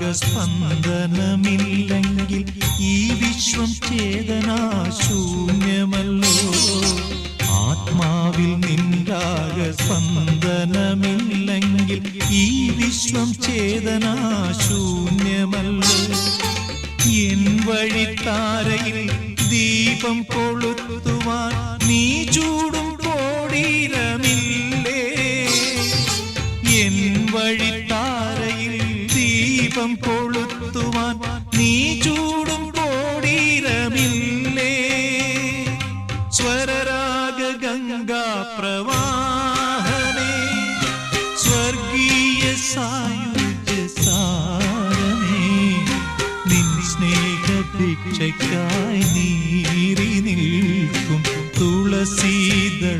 രാഗസ്പന്ദനമില്ലെങ്കിൽ ഈ വിശ്വം ചേതനാശൂന്യമല്ലോ. ആത്മാവിൽ നിൻരാഗസ്പന്ദനമില്ലെങ്കിൽ ഈ വിശ്വം ചേതനാശൂന്യമല്ലോ. എൻ വഴിത്താരയിൽ ദീപം കൊളുത്തുവാൻ നീ ചൂടും കോടീരമില്ലേ? എൻ വഴിത്താര ദീപം കൊളുത്തുവാൻ നീ ചൂടും കോടീരമില്ലേ സ്വരരാഗ ഗംഗാ പ്രവാഹമേ സ്വർഗീയ സായുജ സാരമേ നിൻ സ്നേഹ ഭിക്ഷയ്ക്കായി നീറി നിൽക്കും തുളസീതളമാണ്